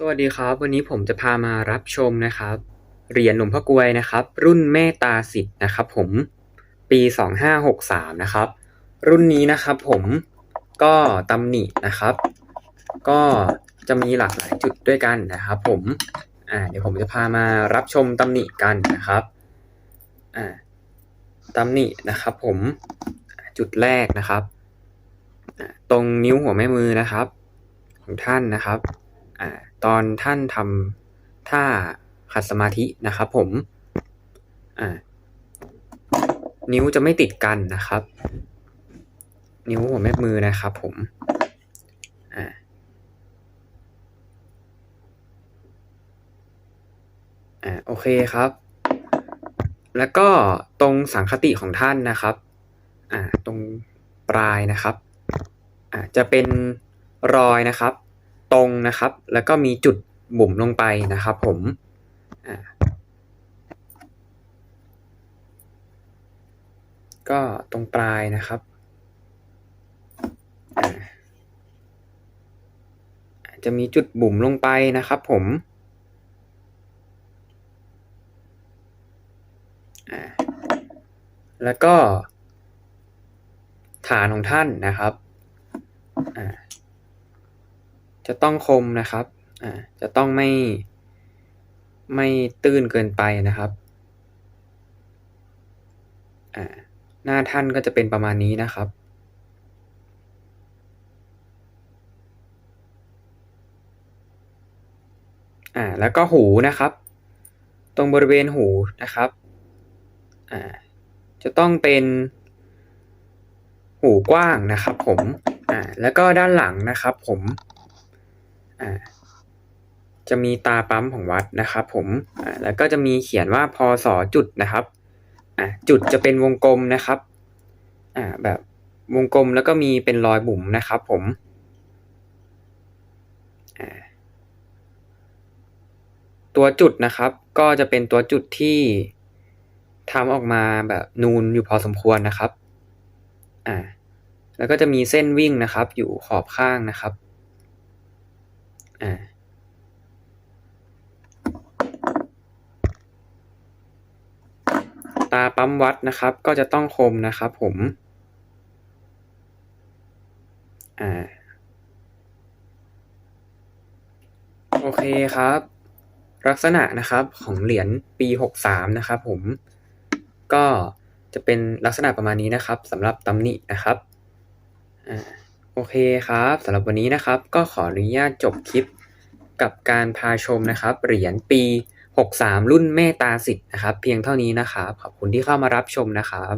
สวัสดีครับ วันนี้ผมจะพามารับชมนะครับ เหรียญหลวงพ่อกวยนะครับ รุ่นเมตตาสิทธิ์นะครับผมปี2563นะครับ รุ่นนี้นะครับผมก็ตำหนินะครับ ก็จะมีหลากหลายจุดด้วยกันนะครับ ผมอ่าเดี๋ยวผมจะพามารับชมตำหนิกันนะครับอ่าตำหนินะครับผมจุดแรกนะครับ ตรงนิ้วหัวแม่มือนะครับ ของท่านนะครับอ่า ตอนท่านทำท่าขัดสมาธินะครับผมอ่านิ้วจะไม่ติดกันนะครับ นิ้วหัวแม่มือนะครับผมอ่าอ่าโอเคครับ แล้วก็ตรงสังคติของท่านนะครับอ่าตรงปลายนะครับอ่าจะเป็นรอยนะครับ ตรงนะครับ แล้วก็มีจุดบุ๋มลงไปนะครับผมก็ตรงปลายนะครับ จะมีจุดบุ๋มลงไปนะครับผมแล้วก็ฐานของท่านนะครับอ่า จะต้องคมนะครับอ่าจะต้องไม่ไม่ตื้นเกินไปนะครับอ่าหน้าท่านก็จะเป็นประมาณนี้นะครับอ่าแล้วก็หูนะครับ ตรงบริเวณหูนะครับอ่าจะต้องเป็นหูกว้างนะครับผมอ่าแล้วก็ด้านหลังนะครับผม จะมีตาปั๊มของวัดนะครับผมแล้วก็จะมีเขียนว่าพศจุดนะครับจุดจะเป็นวงกลมนะครับแบบวงกลมแล้วก็มีเป็นรอยบุ๋มนะครับผมตัวจุดนะครับ ก็จะเป็นตัวจุดที่ทำออกมาแบบนูนอยู่พอสมควรนะครับ อ่า แล้วก็จะมีเส้นวิ่งนะครับ อยู่ขอบข้างนะครับ อ่าตาปั๊มวัดนะครับ ก็จะต้องคมนะครับผมอ่าโอเคครับ ลักษณะนะครับของเหรียญปี63นะครับผมก็จะเป็นลักษณะประมาณนี้นะครับสำหรับตำหนินะครับอ่า โอเคครับสำหรับวันนี้นะครับก็ขออนุญาตจบคลิปกับการพาชมนะครับเหรียญปี 63 รุ่นเมตตาสิทธ์นะครับ เพียงเท่านี้นะครับ ขอบคุณที่เข้ามารับชมนะครับ